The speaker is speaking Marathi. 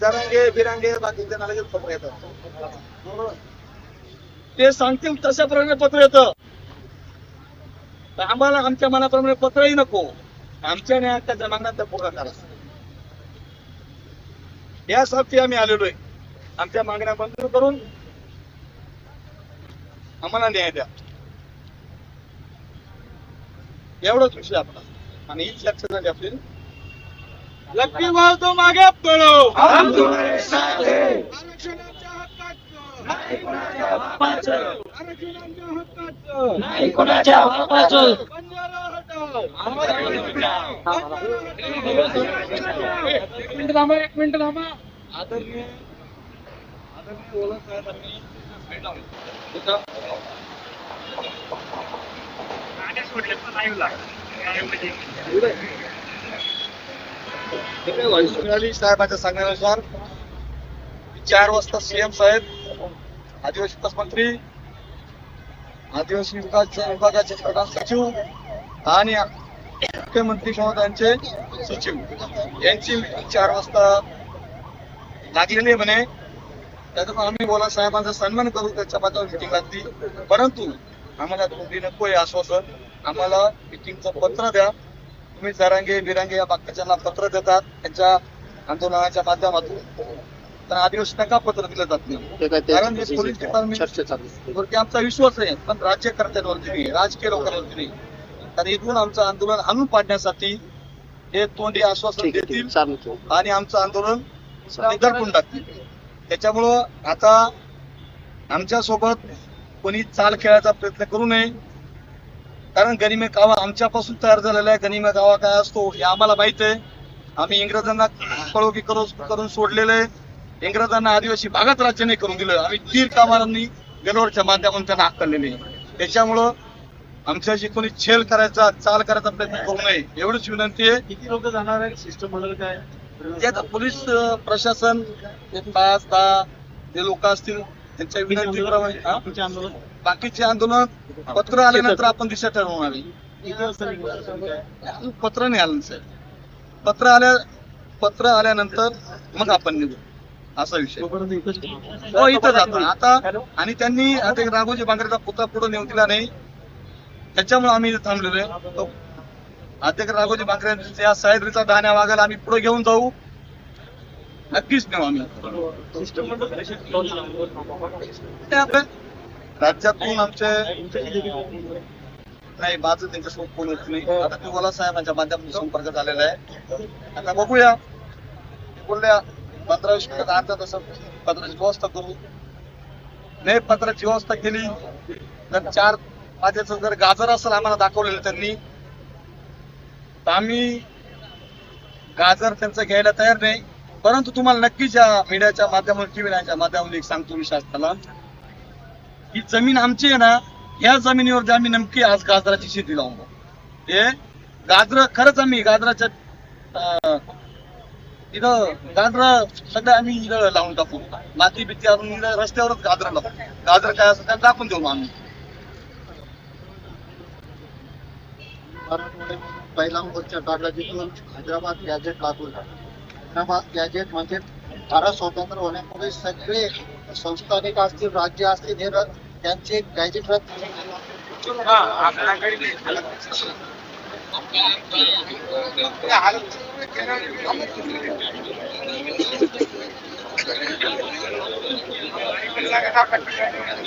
जरांगे बिरांगे बाकीचे लगेच पत्र येतात ते सांगतील तशाप्रमाणे पत्र येतं. तर आम्हाला आमच्या मनाप्रमाणे पत्रही नको. आमच्या न्यायाच्या मागण्या पूर्ण करा यासाठी आम्ही आलेलो आहे. आमच्या मागण्या मंजूर करून आम्हाला न्याय द्या. एवढंच विषय आपला. आणि हीच लक्षात झाली आपली लक्ष्मी भाव तो मागे पळो हम तुम्हारे साथ हैं. आरक्षणाच्या हक्काचं नाही कोणाच्या बापाचं आरक्षणाच्या हक्काचं नाही कोणाच्या बापाचं बंजारा हटाव. एक मिनिट थांबा. एक मिनिट थांबा आदरणीय आदरणीय ओला साहेबांनी इथं इथे व्हाईस मिळाली साहेबांच्या सांगण्यानुसार. चार वाजता सीएम साहेब आदिवासी विकास मंत्री आदिवासी विकास विभागाचे प्रधान सचिव आणि मुख्यमंत्री महोदयांचे सचिव. यांची चार वाजता लागलेली म्हणे. त्याच्यात आम्ही बोला साहेबांचा सन्मान करू त्याच्या बाजूला मिटिंग लागली परंतु आम्हाला तुम्ही नको आहे आश्वासन. आम्हाला मिटिंगचं पत्र द्या. तुम्ही जरांगे बिरांगे या बाकीच्यांना पत्र देतात त्यांच्या आंदोलनाच्या माध्यमातून. तर आदिवासींना का पत्र दिलं जात नाही. कारण पोलीस आमचा विश्वास आहे. पण राज्यकर्त्यांवरती नाही राजकीय लोकांवरती नाही. तर इथून आमचं आंदोलन हाणून पाडण्यासाठी हे तोंडी आश्वासन देतील आणि आमचं आंदोलन दडपून टाकतील. त्याच्यामुळं आता आमच्यासोबत कोणी चाल खेळायचा प्रयत्न करू नये. कारण गनिमे कावा आमच्यापासून तयार झालेला आहे. गनिमे कावा काय असतो हे आम्हाला माहीत आहे. आम्ही इंग्रजांना कळोकी करून करून सोडलेलं आहे. इंग्रजांना आदिवासी भागात राज्य नाही करून दिलं. आम्ही तीर कामारांनी गणवरच्या माध्यमातून त्यांना हक्कलेले त्याच्यामुळं आमच्याशी कोणी छेल करायचा चाल करायचा प्रयत्न करू नये एवढीच विनंती आहे. किती लोक जाणार आहेत? सिस्टम मॉडेल काय? पोलीस प्रशासन ते पाच दहा जे लोक असतील. त्यांच्या विनंतीप्रमाणे बाकीचे आंदोलन पत्र आल्यानंतर आपण दिशा ठरवणार आहे. पत्र नाही आलं साहेब पत्र आल्या पत्र आल्यानंतर मग आपण निघू. असा विषय. हो इथं जातो. आता आणि त्यांनी आता राघोजी बांगरेचा पुतळा पुढे नेऊन दिला नाही. त्याच्यामुळे आम्ही इथे थांबलेलो आहे. तो अध्यक्ष राघोजी बांगरे साहेबचा दाण्या वागायला आम्ही पुढे घेऊन जाऊ. नक्कीच नेऊ आम्ही राज्यातून आमचे नाही माझं त्यांच्यासोबत फोन होत नाही. आता ते बोला साहेबांच्या माध्यमातून संपर्क झालेला आहे. आता बघूया. बोलल्या पंधरा वीस मिनिटात अर्धा तास पत्राची व्यवस्था करू. नाही पत्राची व्यवस्था केली. तर चार वाजेचं जर गाजर असेल आम्हाला दाखवलेलं त्यांनी तर आम्ही गाजर त्यांचं घ्यायला तयार नाही. परंतु तुम्हाला नक्कीच या मीडियाच्या माध्यमातून टीव्ही नाईनच्या माध्यमातून एक सांगतो मी शासनाला ही जमीन आमची आहे ना या जमिनीवर आम्ही नेमकी आज गाजराची शेती लावतो हे गाजर खरंच आम्ही गाजराच्या इथं गाजर सगळं आम्ही इथं लावून टाकू. माती बिती आणून इथं रस्त्यावरच गाजर लावू. गाजर काय असं काय दाखवून देऊ आम्ही. पहिला मोर्चा काढला जिथून हैदराबाद गॅजेट झाला. गॅजेट म्हणजे भारत स्वतंत्र होण्यापूर्वी सगळे संस्थानिक असतील राज्य असतील हे त्यांचे गॅजेट रद्द